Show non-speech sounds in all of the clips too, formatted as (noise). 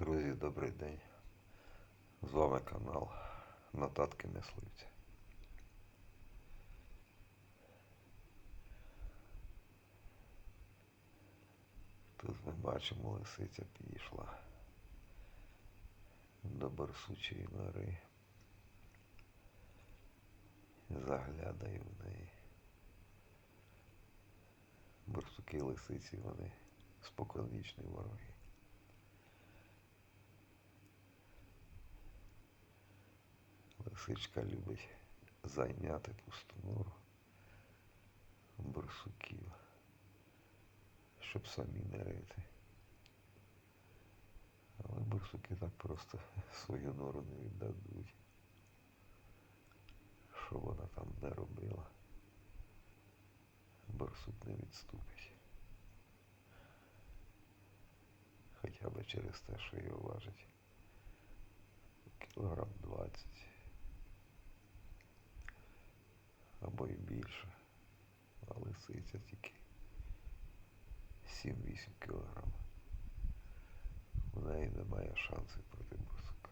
Друзі, добрий день. З вами канал Нотатки Мисливця. Тут ми бачимо, лисиця підійшла до барсучої нори. Заглядає в неї. Барсуки лисиці вони споконвічні вороги. Лисичка любить зайняти пусту нору барсуків, щоб самі не рити. Але барсуки так просто (laughs) свою нору не віддадуть. Що вона там не робила, барсук не відступить. Хоча б через те, що його важить кілограм 20 або і більше. А лисиця тільки 7-8 кілограм. У неї немає шансів проти бурсука.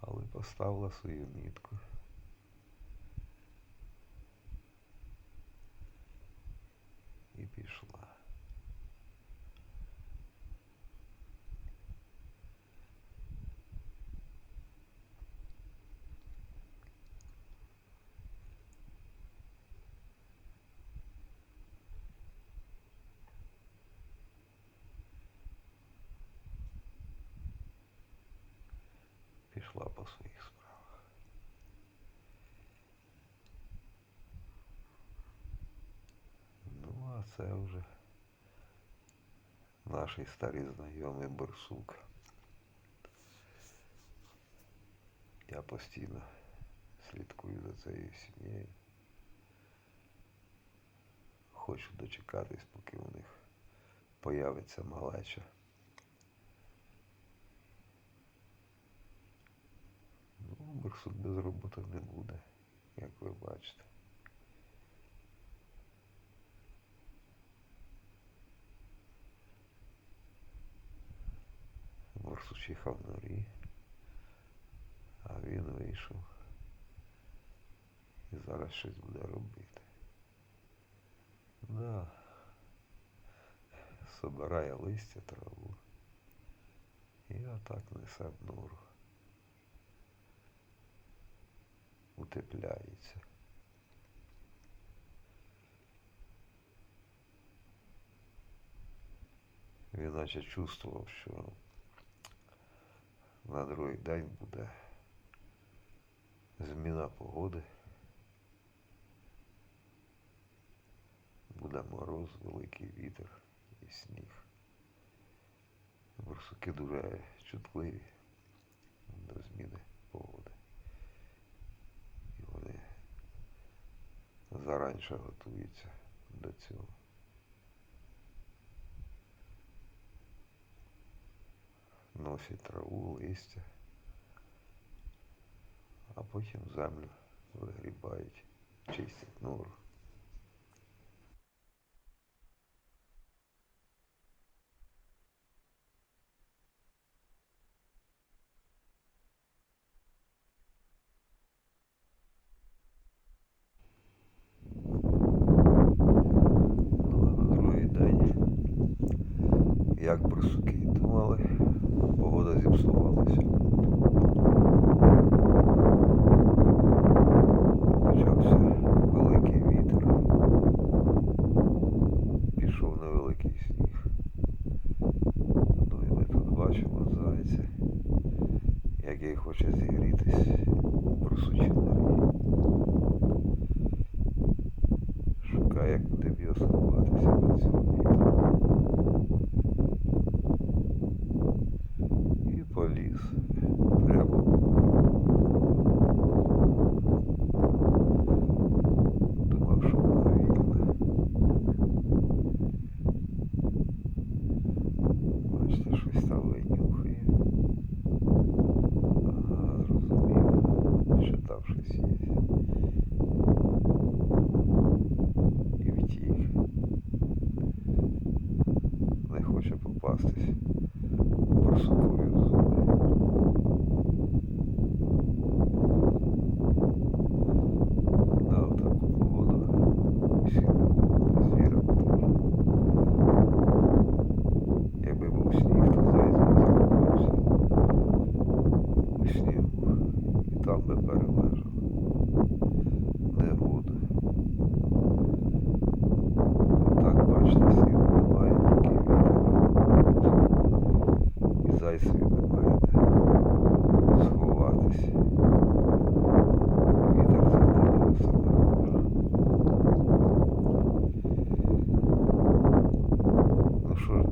Але поставила свою мітку. І пішла. Пішла по своїх справах. Ну, а це вже наш старий знайомий борсук. Я постійно слідкую за цією сім'єю. Хочу дочекатись, поки у них появиться малеча. Борсук без роботи не буде, як ви бачите. Борсук чихав в норі, а він вийшов і зараз щось буде робити. Да. Собирає листя, траву. І отак несе в нору. Утепляється. Він наче чувствував, що на другий день буде зміна погоди. Буде мороз, великий вітер і сніг. Барсуки дуже чутливі до зміни погоди. І вони заранше готується до цього. Носить траву, листя, а потім землю вигрібають, чистять нору. Ну, а на другий день, як барсуки думали, погода зіпсувалася. Почався великий вітер. Пішов невеликий сніг. Ну і ми тут бачимо зайця, який хоче зігрітись у барсучій норі. Шукає, куди б його сховатися від цього вітру. накластись. Просукую. Да, отак у поводу. Звіра теж. Якби був сніг, то заяць би закопався. У снігу. І там би перележав. Sure.